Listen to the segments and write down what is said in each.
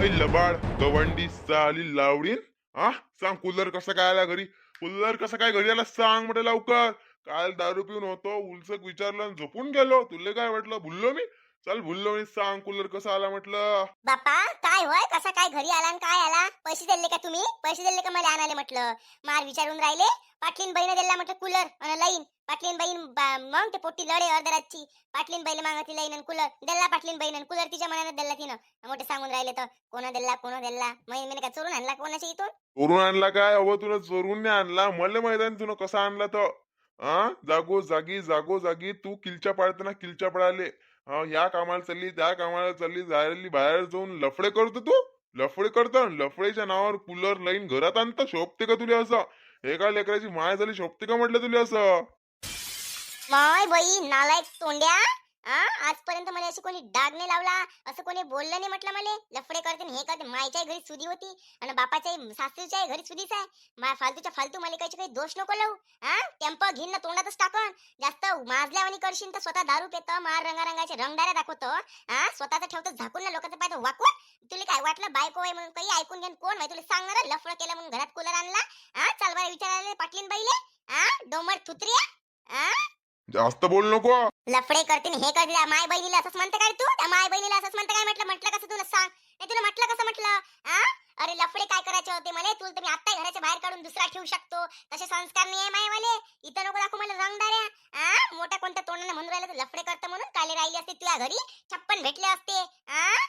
ऐ लबाड गवंडी साली लावडीन? हा सांग कूलर कसं काय आला घरी? कूलर कसं काय घरी आला? सांग म्हटलं लवकर. काल दारू पिऊन होतो उलसक विचारलं आणि झोपून गेलो. तुला काय वाटलं? भुललो मी? चल भुललो मी सांग कूलर कसा आला म्हटलं? बाप्पा काय होय? कसा काय घरी आला आणि काय आला? पैसे दिले का तुम्ही? पैसे दिले का मला आणाले म्हटलं? मार विचारून राहिले. पाटलीन बाईनं दिला म्हटलं कूलर आणि लाईन पाटलीन बाईन बा- मग ते पोट्टी लढे अर्धरातची. पाटलीन बाईला मागती लाईन आणि कूलर दिला पाटलीन बाईनं कूलर तिच्या मनानं दिला तिनं. मोठे सांगून राहिले तर कोणा दिला कोणा दिला? मी मी काय चोरून आणला कोणाच्या इथून? चोरून आणला काय? अव तुला चोरून नाही आणला. मला माहीत आहे ना तुला कसा आणला तर हा जागो जागी जागो जागी तू किलच्या पाडताना किलच्या पडाले हा या कामाला चालली त्या कामाला चालली जायली बाहेर जाऊन लफडे करतो तू? लफडे करतो लफडेच्या नावावर कूलर लाईन घरात आणतं शोभते का तुला असं? एका लेकराची माय झाली शोभते का म्हटलं तुला असं? माय बाई नालायक तोंड्या? आ? आजपर्यंत मला अशी कोणी डाग नाही लावला असं कोणी बोललं नाही म्हटलं मला. लफडे करते हे करते. मायच्या घरी सुदी होती आणि बापाच्या सासूच्या घरी सुदीच आहे. मा फालतूच्या फालतू मला काही काही दोष नको लावू. हा टेम्प घेईन ना तोंडातच टाकन. जास्त माजल्यावानी करशील तर स्वतः दारू पेत मार रंगारंगाचे रंगडाऱ्या दाखवतो. हा स्वतःचं ठेवतो झाकून ना लोकांचं पाहिजे वाकून. तुला काय वाटलं बायको आहे म्हणून काही ऐकून घेऊन कोण माहिती तुला सांगणार लफडं केलं म्हणून घरात कूलर आणला. हा चाल बरं विचारायला पाटलीन बाईले हा डोमर थुत्रिया हा जास्त बोल नको. लफडे करतील हे करते त्या माय बहिणीला असंच म्हणते काय तू? त्या माय बहिणीला असंच म्हणते काय म्हटलं? म्हटलं कसं तुला सांग? नाही तुला म्हटलं कसं म्हटलं? आ? अरे लफडे काय करायचे होते मला? तुला तुम्ही आत्ता घराच्या बाहेर काढून दुसरा ठेवू शकतो. तसे संस्कार नाही आहे मायवाले. इथं नको दाखव मला रंगदाऱ्या. आ? मोठ्या कोणत्या तोंडाने म्हणून राहिलं तर लफडे करतं म्हणून? काले राहिली असते तुझ्या घरी? छप्पन भेटले असते. आ?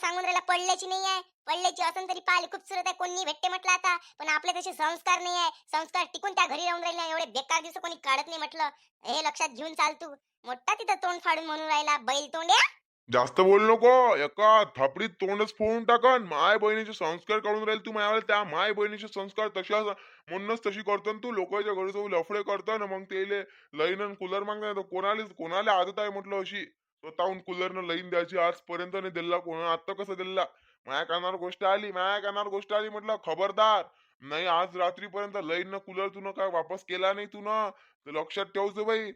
सांगून राहिला पडल्याची नाही आहे. पडल्याची असून तरी पाहिली खूप सुरत आहे. कोणी भेटते म्हटलं आता. पण आपले तसे संस्कार नाही आहे. संस्कार टिकून त्या घरी राहून राहिले एवढे बेकार दिवस कोणी काढत नाही म्हटलं. हे लक्षात घेऊन चाल तू. मोठा तिथं तोंड फाडून म्हणून राहिला बैल तोंड्या जास्त बोल नको. एका थापडीत तोंडच फोडून टाकन माय बहिणीचे संस्कार काढून राहील तू माझ्या त्या माय बहिणीचे संस्कार तशा म्हणूनच तशी करतो तू लोकांच्या घरी जाऊ लफडे करतो ना मग ते लईन कूलर मागणार कोणाला कोणाला आदत आहे म्हटलं अशी? स्वतःहून कूलरनं लईन द्यायची आजपर्यंत नाही दिला कोण आता कसं दिला? माया कानावर गोष्ट आली माया कानावर गोष्ट आली म्हटलं खबरदार नाही आज रात्रीपर्यंत लईन कूलर तुनं काय वापस केला नाही तू तर लक्षात ठेवतो बाई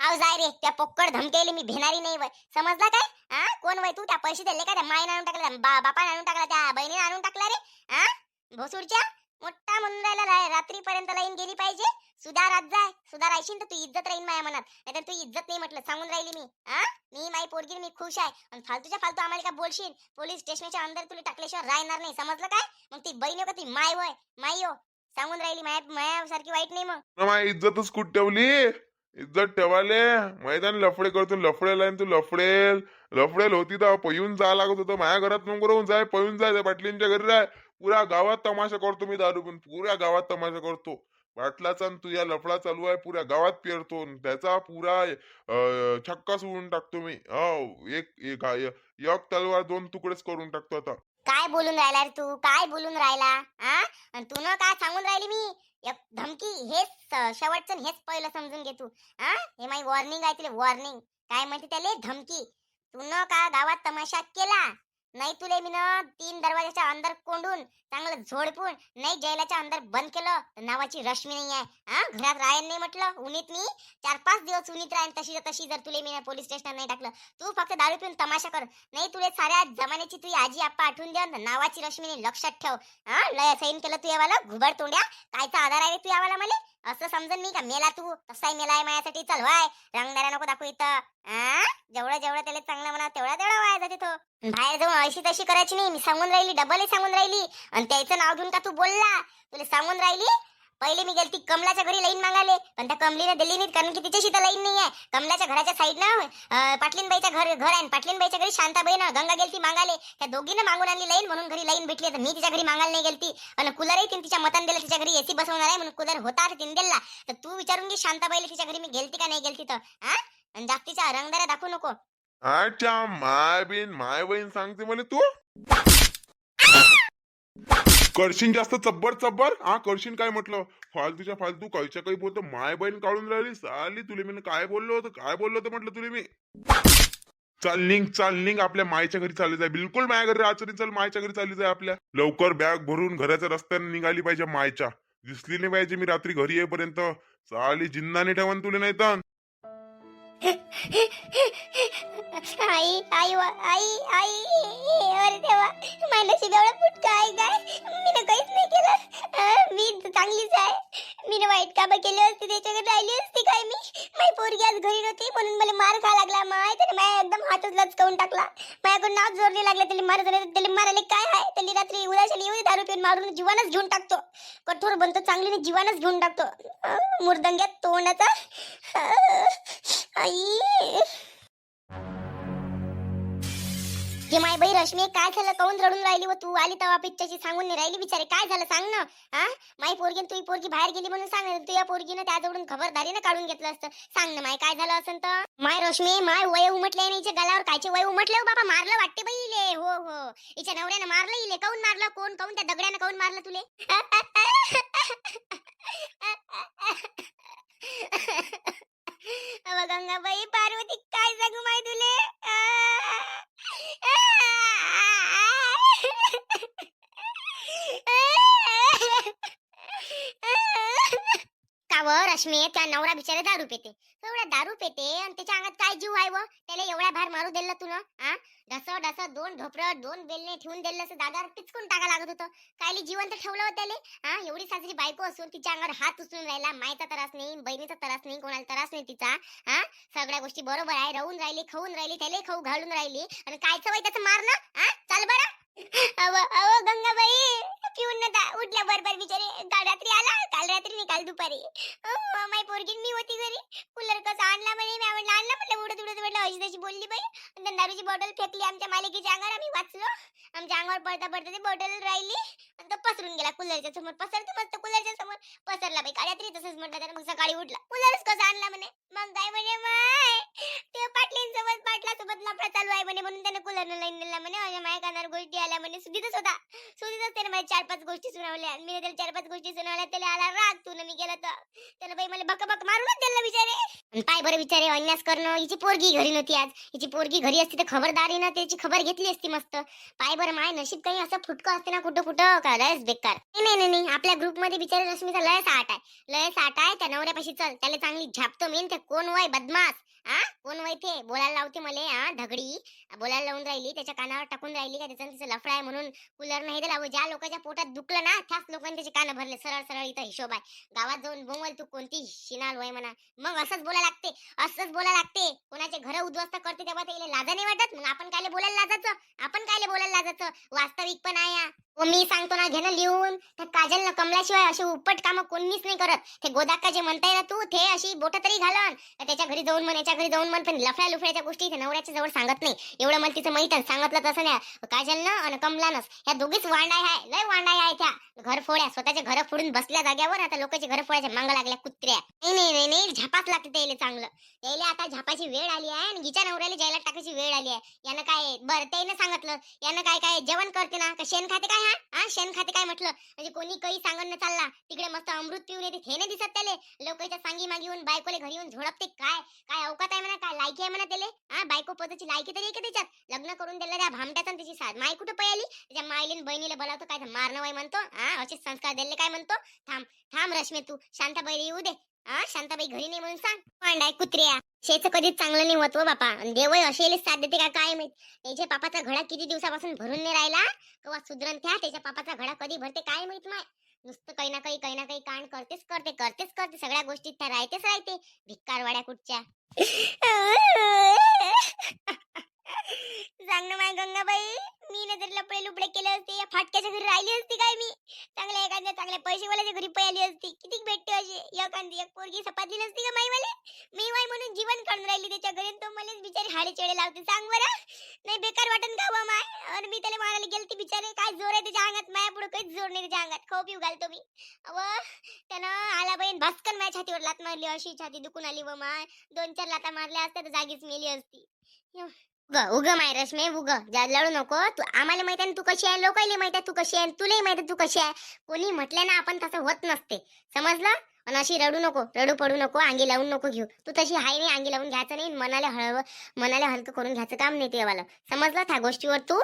आव जाय रे त्या पोक्कड धमकेली मी भेणारी नाही वय. समजला काय? हा कोण वय तू? त्या पैसे दिले का? त्या माईने आणून टाकला बा बापाने आणून टाकला त्या बहिणीने आणून टाकला रे? हा भोसूरच्या? मोठा म्हणून राहिला रात्रीपर्यंत लाईन गेली पाहिजे. सुधा रात जाय. सुधा राहशील तर तू इज्जत राहील माझ्या मनात. नाहीतर तू इज्जत नाही म्हटलं. सांगून राहिली मी. हा मी माई पोरगी मी खुश आहे. आणि फालतूच्या फालतू आम्हाला काय बोलशील? पोलीस स्टेशनच्या अंदर तुला टाकल्याशिवाय राहणार नाही. समजलं काय? मग ती बहीण का ती? माय होय. माई हो. सांगून राहिली माया मायासारखी वाईट नाही मग. माझी इज्जतच कुठ ठेवली? इज्जत ठेवाले. मैदान लफडे करतो लफडेल आणि तू लफडेल. लफडेल होती तर पळून जा लागत होतं. माझ्या घरात नको राहून जाय पळून जाय त्या पाटलींच्या घरी राय. पुऱ्या गावात तमाशा करतो मी दारू पण पुऱ्या गावात तमाशा करतो. पाटलाचा तुझ्या लफडा चालू आहे पुऱ्या गावात पेरतो त्याचा पुरा छक्का सोडून टाकतो मी. हो एक एक एक तलवार दोन तुकडेच करून टाकतो आता. काय बोलून राहिला रे तू? काय बोलून राहिला? हा आणि तू न काय सांगून राहिली मी? एक धमकी हेच शेवटचं हेच पहिलं समजून घे तू. हा हे माझी वॉर्निंग आहे तिला वॉर्निंग काय म्हणते त्याले? धमकी. तू न का गावात तमाशा केला? नाही तुले मी तीन दरवाजाच्या अंदर कोंडून चांगलं झोडपून नाही जैलाच्या अंदर बंद केलं नावाची रश्मी नाही आहे. हा? घरात रायन नाही म्हटलं उन्हीत मी. चार पाच दिवस उन्हीत राहीन तशी तशी जर तुले मी पोलीस स्टेशन नाही टाकलं. तू फक्त दारू पिऊन तमाशा कर. नाही तुले साऱ्या जमान्याची तुझी आजी आप्पा आठवून द्या नावाची रश्मीने लक्षात ठेव. हा? लय सैन केलं तू यावाला घुबड तोंड्या. कायचा आधार आहे तू यावाला मला? असं समजन मी का? मेला तू? तसाही मेलाय माझ्यासाठी. चल वाय रंगदारा नको दाखवू इथं. जेवढं जेवढं त्याला चांगलं म्हणा तेवढा तेवढा वाया जाते तो. बाहेर जाऊन अशी तशी करायची नाही. मी सांगून राहिली डबल सांगून राहिली. आणि त्याचं नाव घेऊन का तू बोलला? तुला सांगून राहिली? पहिले मी गेलती कमलाच्या घरी लाईन मागाले पण त्या कमलीने दिली नाही कारण की तिच्याशी तर लाईन नाही आहे कमलाच्या घराच्या साईड ना पाटलीनबाईच्या घर घर आहे. पाटलीनबाईच्या घरी शांताबाई ना गंगा गेलती मागाले त्या दोघीनं मागून आणली लाईन. म्हणून घरी लाईन भेटली. तर मी तिच्या घरी मागायला नाही गेलती. आणि कुलरही तिने तिच्या मतान दिलं. तिच्या घरी एसी बसवणार आहे. म्हणून कुलर होता तिने दिला. तर तू विचारून घे शांताबाईला तिच्या घरी मी गेलती का नाही गेलती तर. हा आणि जास्तीच्या रंगदाऱ्या दाखवू नको. अच्छा माय बहीण माय बहीण सांगते म्हणे तू? करशीन जास्त चब्बर चब्बर? हा करशीन काय म्हटलं? फालतूच्या फालतू काहीच्या काही बोलतो माय बहीण काढून राहिली साली तुले मी काय बोललो होतं काय बोललो होतं म्हटलं तुले मी? चाल निघ चाल निघ आपल्या मायच्या घरी चालली जाय बिलकुल माझ्या घरी आचरी चाल मायच्या घरी चालली जाय आपल्या. लवकर बॅग भरून घराच्या रस्त्याने निघाली पाहिजे मायच्या. दिसली नाही पाहिजे मी रात्री घरी येईपर्यंत. चाली जिन्नाने ठेवन तुले नाही तर आई आई वा आई आई अरे देवा माझ्या एवढा फुटका आहे काय? मी ना काहीच नाही केलं. मी तर चांगलीच आहे. मी ना वाईट कामं केली असती त्याच्याकडे राहिली असती काय मी? माझी पोरगी आज घरी नव्हती म्हणून मला मार खा लागला. माय त्याने माझ्या एकदम हातच लचकावून टाकला. माझ्याकडून नाव जोरले लागले त्याला मारत नाही त्याला मारायला काय आहे? त्याला रात्री उदाशाला येऊ दारू पिऊन मारून जीवानच घेऊन टाकतो. कठोर बनतो चांगलीने जीवानच घेऊन टाकतो. अं, मुर्दंग्यात तोंडाचा. हे माय बाई रश्मी काय झालं? काऊन रडून राहिली व तू? आली तवा पिक्चरची सांगून नाही राहिली बिचारे. काय झालं सांग ना? हा माई पोरगी तुझी पोरगी बाहेर गेली म्हणून सांग. ना तुझ्या पोरगीनं त्याजवळून खबरदारीनं काढून घेतलं असतं. सांग ना माय काय झालं असं तर? माय रश्मी माय वय उमटले नाही गलावर. कायचे वय उमटले हो बाबा? मारलं वाटते बाई इले. हो हो. हिच्या नवऱ्यानं मारलं इले. काऊन मारलं? कोण? काऊन त्या दगड्यानं काऊन मारलं तुले? अव गंगाबाई पार्वती काय सांगू माय तुले कावर रश्मी त्या नवरा बिचारे दारू पेते. एवढ्या दारू पेते आणि त्याच्या अंगात काय जीव आहे व? त्याला एवढा भार मारू दिलं तू हा? डस डस दोन ढोपर दोन बेलने ठेवून दिलं असं दादावर पिचकून टाका लागत होतं. कायले जिवंत ठेवलं होतं त्याले हा? एवढी साजरी बायको असून तिच्या अंगावर हात उचलून राहिला मायचा त्रास नाही बहिणीचा त्रास नाही कोणाला त्रास नाही तिचा हा? सगळ्या गोष्टी बरोबर आहे राहून राहिली खाऊन राहिली त्याला खाऊ घालून राहिली. आणि कायचं वय त्याचं मारणं हा? चाल बरं. अव अव गंगाबाई पिऊन नका उठल्या बरोबर बिचारे. काल रात्री आला काल रात्री नाही काल दुपारी. माय माई पोरगी मी होती घरी. कूलर कसा आणला म्हणे मी आवडला आणला म्हटलं उडत उडत म्हटलं अशी तशी बोलली बाई. आणि दारूची बॉटल फेकली आमच्या मालिकेच्या अंगावर आम्ही वाचलो. आमच्या अंगावर पडता पडता ती बॉटल राहिली. आणि तो पसरून गेला कूलरच्या समोर पसरतो मस्त कूलरच्या समोर. पसरला बाई काल रात्री तसंच म्हटलं तर मग सकाळी उठला. कूलरच कसा आणला म्हणे. मग काय म्हणे गोष्टी सुधीतच होता सुधीतच त्याने मला चार पाच गोष्टी सुनावल्या. मी त्याला चार पाच गोष्टी सुनावल्या. त्याला आला राग तू मी गेला तर. त्यानं बाई मला बक बक मारूनच दिला बिचारे आणि पाय बरं बिचारे अन्यास करणं हिची पोरगी घरी नव्हती आज. हिची पोरगी घरी असती तर खबरदारी ना त्याची खबर घेतली असती मस्त. पाय बरं माय नशीब काही असं फुटकं असते ना कुठं कुठं का लयच बेकार. नाही नाही नाही, आपल्या ग्रुपमध्ये बिचारे रश्मीचा लयच साठ आहे. लयच साठ आहे. त्या नवऱ्यापाशी चल. त्याला चांगली झापतो मेन. ते कोण वय? बदमास हा कोण वय ते? बोलायला लावते मले हा धगडी बोलायला लावून राहिली त्याच्या कानावर टाकून राहिली का त्याचं तिचं लफडा आहे म्हणून कूलर नाही दिला. ज्या लोकांच्या पोटात दुखलं ना त्याच लोकांनी त्याचे कान भरले. सरळ सरळ इथं हिशोब आहे. गावात जाऊन बोंगल तू कोणती शिनाल वय म्हणा. मग असंच बोलायला लागते असंच बोलायला लागते. कोणाचे घर उद्ध्वस्त करते तेव्हा ते लाजा नाही वाटत. मग आपण कायले बोलायला लाजायचं? आपण कायले बोलायला लाजायचं? वास्तविक पण आहे हा. मी सांगतो ना घेणं लिहून. त्या काजल कमल्याशिवाय असे उपट कामं कोणीच नाही करत. ते गोदाक्का जे म्हणताय ना तू ते अशी बोट तरी घालन त्याच्या घरी जाऊन म्हण याच्या घरी जाऊन म्हण पण लफड्या लुफड्याच्या गोष्टी ते नवऱ्याच्या जवळ सांगत नाही. एवढं मला तिचं माहीत आहे सांगितलं तसं नाही. काजलनं आणि कमलानच. ह्या दोघीच वांडाय आहे लय वांडाय आहे घर फोड्या स्वतःचे घर फोडून बसल्या जाग्यावर आता लोकांचे घर फोडायचे मांग लागल्या कुत्र्या. नाही नाही नाही नाही झापाच लागते त्याला चांगलं. त्याला आता झापाची वेळ आली आहे आणि हिच्या नवऱ्याला जायला टाकायची वेळ आली आहे. यानं काय बरं त्यानं सांगितलं. यानं काय काय जेवण करते ना का शेण खाते काय हा? हा शेण खाते काय म्हटलं? म्हणजे कोणी काही सांगण न चालला. तिकडे मस्त अमृत पिऊन येते हे नाही दिसत त्याले. लोकांच्या सांगी मागी येऊन बायकोले घरी येऊन झोडपते. काय काय अवकात आहे म्हणा काय लायकी आहे म्हणा त्याले? हा बायको पदाची लायकी तरी आहे का त्याच्यात. लग्न करून दिलं त्या भामट्याचा त्याची साथ माय कुठं पयाली? त्याच्या मायलीन बहिणीला बोलावतो काय मारणं वय म्हणतो. हा असे संस्कार दिले. काय म्हणतो? थांब थांब रश्मी तू. शांताबाई येऊ दे. हा शांताबाई घरी नाही म्हणून सांग. पांडाय कुत्र्या. शेच कधीच चांगलं नाही होत हो, बापा. देवय असेल साथ देते का काय माहीत? याच्या पापाचा घडा किती दिवसापासून भरून नाही राहिला? किंवा सुधरण त्या त्याच्या पापाचा घडा कधी भरते काय माहीत माय? नुसतं काही ना काही काही ना काही कांड करतेच करते करतेच करते. सगळ्या गोष्टीत त्या राहतेच राहते. भिक्कारवाड्या कुठच्या? सांग ना माय गंगाबाई मी ना जर लपडे लुपडे केले असते या फाटक्याच्या घरी राहिली असती काय मी? चांगल्या एखाद्या चांगल्या पैसेवाल्याच्या घरी पळाली असती. किती भेटते असे एखादी एक पोरगी सपातली नसती का माईवाले? मी वाय म्हणून जीवन काढून राहिली त्याच्या घरी तो मलाच बिचारी हाडे चेडे लावते. सांग बरं. नाही बेकार वाटन का बा माय? आणि मी त्याला मारायला गेलते बिचारे काय जोर आहे त्याच्या अंगात? माया पुढे काहीच जोर नाही त्याच्या अंगात. खाऊ पिऊ घालतो मी. अव त्यानं आला बहीण भास्कर माझ्या छातीवर लात मारली. अशी छाती दुखून आली व माय. दोन चार लाता मारल्या असत्या तर जागीच मेली असती. उग उग माय रश्मी उग. लढू नको. तू आम्हाला माहिती आहे ना तू कशी आहे लोकांना माहिती आहे तू कशी आहे तुलाही माहिती आहे तू कशी आहे. कोणी म्हटलं ना आपण तसं होत नसते. समजलं? आणि अशी रडू नको रडू पडू नको अंगी लावून नको घेऊ. तू तशी हाय नाही अंगी लावून घ्यायचं नाही मनाला हळव मनाला हलकं करून घ्यायचं काम नाही तेवाला समजलं त्या गोष्टीवर तू?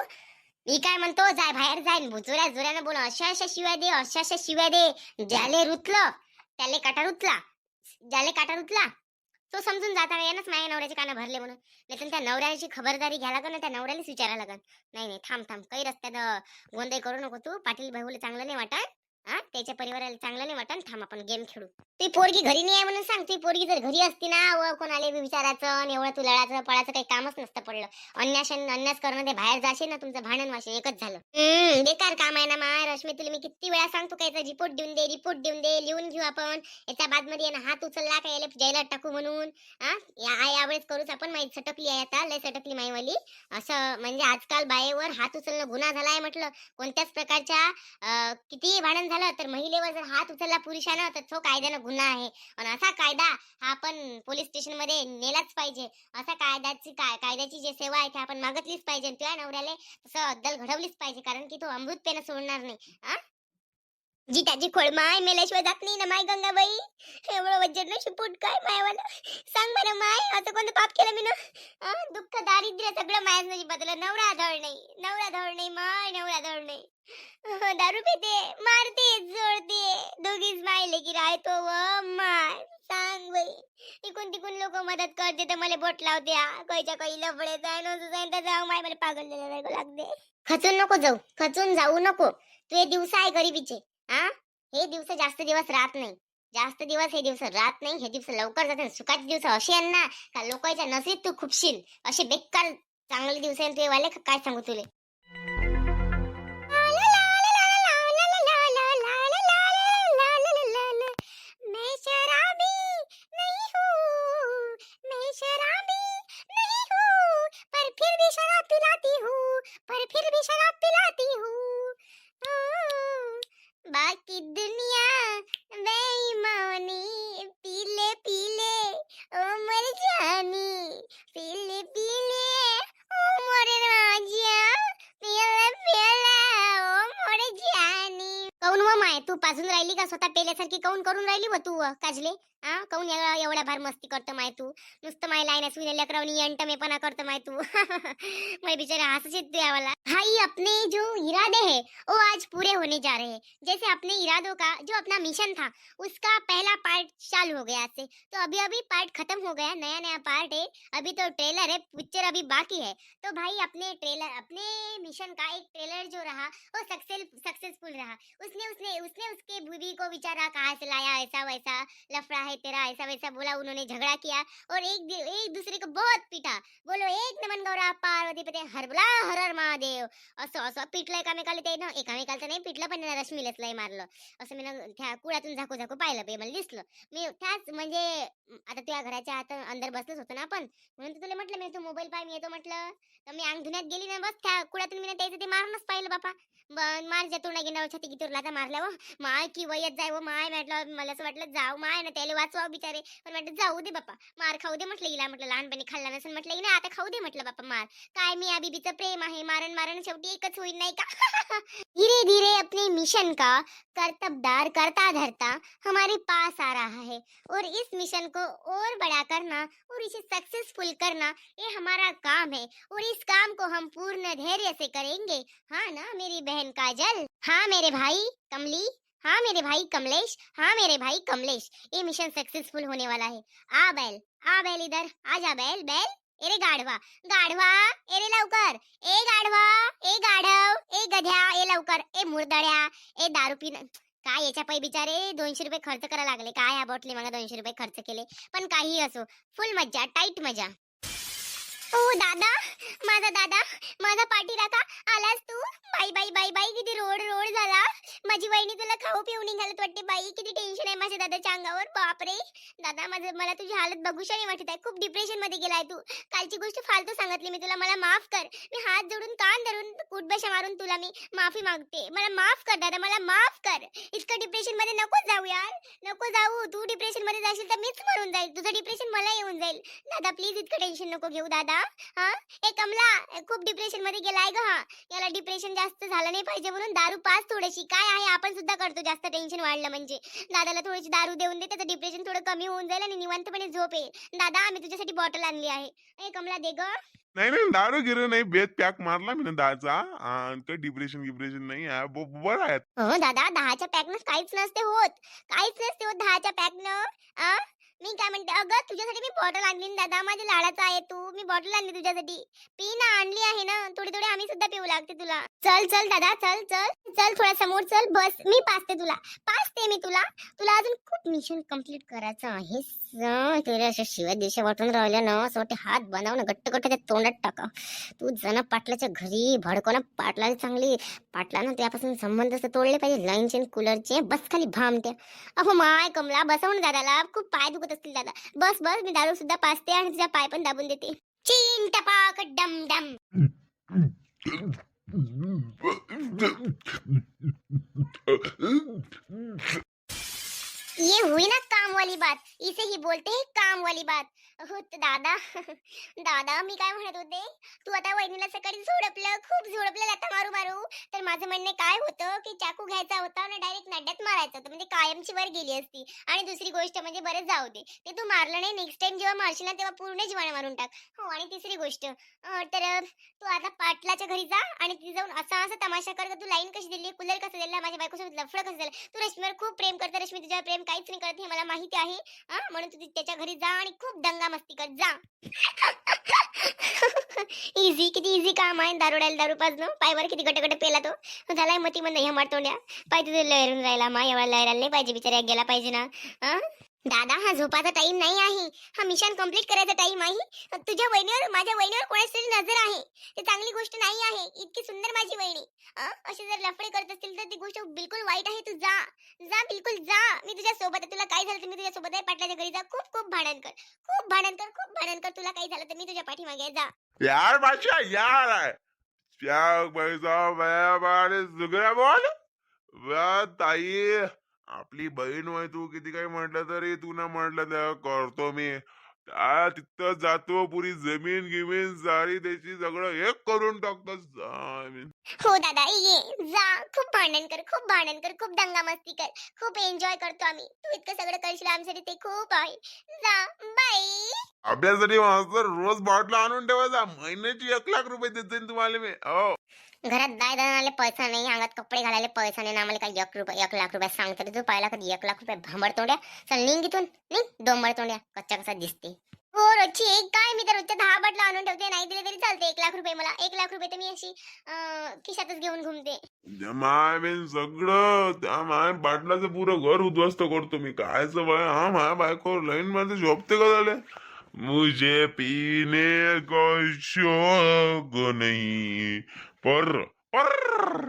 मी काय म्हणतो जाय बाहेर जाय जोऱ्या जोऱ्यानं बोल अशा अशा शिव्या दे अशा अशा शिव्या दे. ज्याले रुतलं त्याले काटा रुतला. ज्याले काटा रुतला तो समजून जाता का यानंच माझ्या नवऱ्याचे कानं भरले म्हणून. नाही त्या नवऱ्याची खबरदारी घ्या लागन त्या नवऱ्यालाच विचारायला लागन. नाही नाही थांब थांब काही रस्त्यात गोंधळ करू नको तू. पाटील भाऊला चांगलं नाही वाटत. हा त्याच्या परिवाराला चांगलं नाही वाटत. थांब आपण गेम खेळू. ती पोरगी घरी नाही आहे म्हणून सांग. ती पोरगी जर घरी असती ना व कोणाला बी विचारायचं एवढं तू लळाचं पळाचं काही कामच नसतं पडलं. अन्याशन अन्यास करणं ते बाहेर जाशील ना तुमचं भांडण वाशे एकच झालं. हम्म बेकार काम आहे ना मा रश्मी तुला मी किती वेळा सांगतो काय रिपोर्ट देऊन दे रिपोर्ट देऊन दे लिहून घेऊ आपण. याच्या बादमध्ये ना हात उचलला काय याला जैलात टाकू म्हणून. हा या यावेळेस करूच आपण माहीत सटकली आहे आता लय सटकली माईवाली. असं म्हणजे आजकाल बायेवर हात उचलणं गुन्हा झालाय म्हटलं. कोणत्याच प्रकारच्या किती भांडण झालं तर महिलेवर जर हात उचलला पुरुषानं तर तो कायद्यानं गुन्हा आहे. आणि असा कायदा हा आपण पोलीस स्टेशनमध्ये नेलाच पाहिजे. असा कायद्याची काय कायद्याची जी सेवा आहे ती आपण मागतलीच पाहिजे. त्या नवऱ्याला तसं अद्दल घडवलीच पाहिजे कारण की तो अमृत पेनं सोडणार नाही. जी त्याची खोळमाय मेल्याशिवाय जात नाही ना माय गंगाबाई. एवढं वज्र शिपूट काय मायवाला सांग बरं माय असं कोणतं पाप केलं मी ना? दुःख दारिद्र्य सगळं मायाच नाही बदलं नवरा धड नाही. नवरा धड नाही माय नवरा धड नाही. दारू पिते मारते जोडते. दोघीच मायले की राहतो व माय. सांग बाई. इकून तिकून लोक मदत करते तर मला बोट लावते आ. काहीच्या काही लफडे जाय नसं जाईन तर जाऊ माय मला पागल लागते खचून नको जाऊ. खचून जाऊ नको. तुझे दिवस आहे गरिबीचे. हा हे दिवस जास्त दिवस राहत नाही. जास्त दिवस हे दिवस राहत नाही हे दिवस लवकर जाते सुखाचे दिवस असे आहे ना का लोकांच्या नसीब तू खुपशील. असे बेकार चांगले दिवस आहे तुझे वाले काय सांगू तुले? स्वतः पेल्यासारखी काऊन करून राहिली व तू काजले? हा काऊन एवढा भार मस्ती करतो माय तू? नुसतं माय लाईन सुने लेकरावनी अंटमेपणा करतो माय तू. मैं बेचारा हंस येते यावाला भाई अपने जो इरादे हैं, वो आज पूरे होने जा रहे हैं. जैसे अपने इरादों का, जो अपना मिशन था, उसका पहला पार्ट चालू हो गया से। तो अभी अभी पार्ट खत्म हो गया, नया नया पार्ट है। अभी तो ट्रेलर है पिक्चर अभी बाकी है। तो भाई अपने ट्रेलर अपने मिशन का एक ट्रेलर जो रहा, वो सक्सेस सक्सेसफुल रहा। उसने उसने उसने उसके बीवी को बेचारा कहाँ से लाया ऐसा वैसा लफड़ा है तेरा ऐसा वैसा बोला उन्होंने झगड़ा किया और एक एक दूसरे को बहुत पीटा। बोलो एक नमन गौरा पार्वती पते हर बोला हर हर महादेव। असं असं पिटलं एकामेकाला ते ना एकामेकाला तर नाही पिटलं पण त्याला रश्मीलाच लय मारलं। असं मी ना त्या कुळातून झाकू झाकू पाहिलं पे मला दिसलं. मी त्याच म्हणजे आता तुझ्या घराच्या आता अंदर बसलोच होतो ना आपण म्हणून तुला म्हटलं मी तू मोबाईल पाय मी येतो म्हटलं. तर मी अंग धुण्यात गेली ना बस त्या कुळातून मी ना त्याचं ते मारणच पाहिलं बापा. मार मारच्या तोंडा गेला छाती किती लाथा मारल्या माय की वयत जाय माय म्हटलं, मला असं वाटलं जाऊ माय ना त्याला वाचवा बिचारे. पण म्हटलं, जाऊ दे बापा मार खाऊ दे म्हटलं हिला. म्हटलं, लहानपणी खाल्ला नसेल म्हटलं नाही आता खाऊ दे म्हटलं बापा मार. काय मी या बीबीचं प्रेम आहे? मारण मारण शेवटी एकच होईल, नाही का? धीरे धीरे अपने मिशन का कर्तबदार, करता, धरता हमारे पास आ रहा है. और इस मिशन को और बड़ा करना, और इसे सक्सेसफुल करना, ये हमारा काम है. और इस काम को हम पूर्ण धैर्य से करेंगे. हाँ ना, मेरी बहन काजल? हाँ मेरे भाई कमली? हाँ मेरे भाई कमलेश हाँ मेरे भाई कमलेश ये मिशन सक्सेसफुल होने वाला है। आ बैल आ बैल इधर आ जा बैल बैल एरे गाढवा गाढवा एरे लवकर ए गाढवा ए गाढव ए गध्या ए लवकर ए मुरदड्या ए दारू पिन काय याच्या पै बिचारे दोनशे रुपये खर्च करायला लागले काय या बॉटली मला दोनशे रुपये खर्च केले पण काही असो फुल मज्जा टाईट मजा ओ दादा माझा दादा माझा पाठी राखा आलास तू? बाई बाई बाई बाई किती रोड रोड झाला. माझी वहिनी तुला खाऊ पिऊ निघालत वाटते बाई. किती टेन्शन आहे माझ्या दादाच्या अंगावर. बापरे. दादा माझं मला तुझी हालत बघूशा नाही वाटत आहे. खूप डिप्रेशनमध्ये गेलाय तू. कालची गोष्ट फालतू सांगितली मी तुला. मला माफ कर. मी हात जोडून कान धरून कुटबशा मारून तुला मी माफी मागते. मला माफ कर दादा मला माफ कर. इतकं डिप्रेशनमध्ये नको जाऊ यार. नको जाऊ. तू डिप्रेशनमध्ये जाशील तर मीच मरून जाईल. तुझं डिप्रेशन मला येऊन जाईल. दादा प्लीज इतकं टेन्शन नको घेऊ दादा. हा? ए कमला खूप डिप्रेशनमध्ये गेलाय ग हा. याला डिप्रेशन जास्त झालं नाही पाहिजे म्हणून दारू पास थोडीशी. काय आहे? आपण सुद्धा करतो जास्त टेन्शन वाढलं म्हणजे. दादाला थोडीशी दारू देऊन दे त्याचं डिप्रेशन थोडं कमी होऊन जाईल आणि निवांतपणे झोप येईल. दादा आम्ही तुझ्यासाठी बॉटल आणली आहे. ए कमला दे ग. नाही नाही दारू गिरू नाही. बेत पॅक मारला मी ना दहाचा काही डिप्रेशन गिप्रेशन नाही आहे. ब- बरं आहे. हो दादा दहाच्या पॅकनं काहीच नसते होत. काहीच नसते होत दहाच्या पॅकनं. आ मी काय म्हणते अगं तुझ्यासाठी मी बॉटल आणली ना दादा माझ्या लाडाचा आहे तू मी बॉटल आणली तुझ्यासाठी. पी ना आणली आहे ना थोडी थोडी आम्ही सुद्धा पिऊ लागते तुला. चल चल दादा चल चल चल थोडा समोर चल बस मी पाचते तुला. पाचते मी तुला. तुला अजून खूप मिशन कंप्लीट करायचं आहे. तुला अशा शिवाय दिवशी वाटून राहिल्या ना असं वाटते हात बनाव ना गट्ट गट्ट त्या तोंडात टाका. तू जण पाटलाच्या घरी भडको ना पाटलाला चांगली पाटलानं त्यापासून संबंध असं तोडले पाहिजे लाईनचे कूलरचे बस खाली भामट्या. अहो माय कमला बसवून दादाला खूप पाय दुखत असतील दादा बस बस, मी दारू सुद्धा पाचते आणि तुझा पाय पण दाबून देते। चीन टपाक डम डम। ये हुई ना काम वाली बात इसे ही बोलते हैं काम वाली बात। हो दादा दादा मी काय म्हणत होते तू आता वहिनीला सकाळी झोडपलं खूप झोडपलं लाथा मारू मारू. तर माझं म्हणणं काय होतं की चाकू घ्यायचा होता आणि डायरेक्ट नड्यात मारायचं होतं. म्हणजे कायमची वर गेली असती. आणि दुसरी गोष्ट म्हणजे बरं जाऊ दे. ते तू मारलं नाही नेक्स्ट टाइम जेव्हा मारशील ना तेव्हा पूर्ण जीवाने मारून टाक. हो आणि तिसरी गोष्ट अं, तर तू आता पाटलाच्या घरी जा आणि तिथे जाऊन असा असा तमाशा कर का तू लाईन कशी दिली कूलर कसं दिला माझ्या बायकोसोबत लफडं कसं झालं. तू रश्मीवर खूप प्रेम करते रश्मी तुझ्यावर प्रेम काहीच नाही करत हे मला माहिती आहे? हा? म्हणून तू त्याच्या घरी जा आणि खूप दंगा मस्ती कर. जा. इझी किती इझी काम आहे. दारुड्याला दारू पाजणं पायवर किती गट गट पेला तो. झालाय मती म्हणणं ह्या मारतोंड्या. पाय तुझं लहरून राहिला मा. एवढा लहरायला नाही पाहिजे बिचाऱ्या. गेला पाहिजे ना. हा? दादा हा झोपाचा टाइम नाही आहे. हा मिशन कंप्लीट करायचा टाइम आहे. तुझ्या वहिनीवर माझ्या वहिनीवर कोणाची तरी नजर आहे. ते चांगली गोष्ट नाही आहे. इतकी सुंदर माझी वहिनी. असे जर लफडे करत असतील तर ती गोष्ट बिलकुल वाईट आहे. तू जा. जा बिलकुल जा. मी तुझ्या सोबत आहे. तुला काय झालं तर मी तुझ्या सोबत आहे पाटलाच्या घरी जा. खूप खूप भांडण कर खूप भांडण कर खूप भांडण कर तुला काय झालं तर मी तुझ्या पाठीमागे जा. यार माझ्या यार आहे. त्या पैसा मैं बोल. ताई आपली बहीण होय तू किती काही म्हटलं तरी तू ना म्हटलं त्या करतो मी. त्या तिथं जातो पुरी जमीन गिमीन सारी त्याची सगळं एक करून टाकतो. हो दादा ये जा. खूप भांडण कर खूप भांडण कर खूप दंगा मस्ती कर. खूप एन्जॉय करतो आम्ही. तू इतकं सगळं करशील आमच्यासाठी ते खूप आहे. जा बाय आपल्यासाठी मास्तर रोज बॉटल आणून ठेवायचा. महिन्याची एक लाख रुपये देते तुम्हाला मी. हो. घरात दाय दणाले पैसा नाही अंगात कपडे घालायला पैसा नाही. आम्हाला काय एक रुपये एक लाख रुपये सांगतो तू पाहिला कधी? एक लाख रुपये भांबड तोंड्या? चल निघ इथून. निघ डोंबड तोंड्या. कच्चा कसा दिसते. हो रोजची एक काय मी तर रोजच्या दहा बाटला आणून ठेवते नाही दिले तरी चालते. एक लाख रुपये मला एक लाख रुपये तर मी अशी खिशातच घेऊन घुमते. माय बेन सगळं त्या माय बाटलाचं पुरं घर उद्ध्वस्त करतो मी. कायच बाय? हा माय बायको लाईन मध्ये झोपते का झाले? मुझे पीने को शौक नहीं. पर पर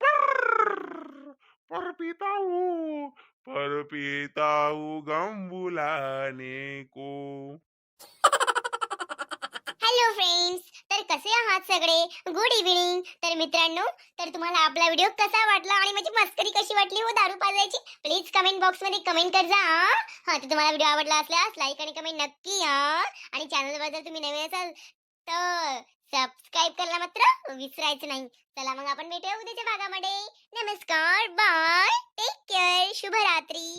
पर पर पीता हूँ को हॅलो फ्रेंड्स तर कसे आहात सगळे? गुड इव्हिनिंग तर मित्रांनो तर तुम्हाला आपला व्हिडिओ कसा वाटला आणि माझी मस्करी कशी वाटली हो दारू पाजायची? प्लीज कमेंट बॉक्समध्ये कमेंट कर जा हा. हा, तर तुम्हाला व्हिडिओ आवडला असल्यास लाईक आणि कमेंट नक्की हा. आणि चॅनलबद्दल तुम्ही नवीन असाल तर सबस्क्राईब करायला मात्र विसरायचं नाही. चला मग आपण भेटूया उद्याच्या भागामध्ये. नमस्कार. बाय टेक केअर शुभरात्री.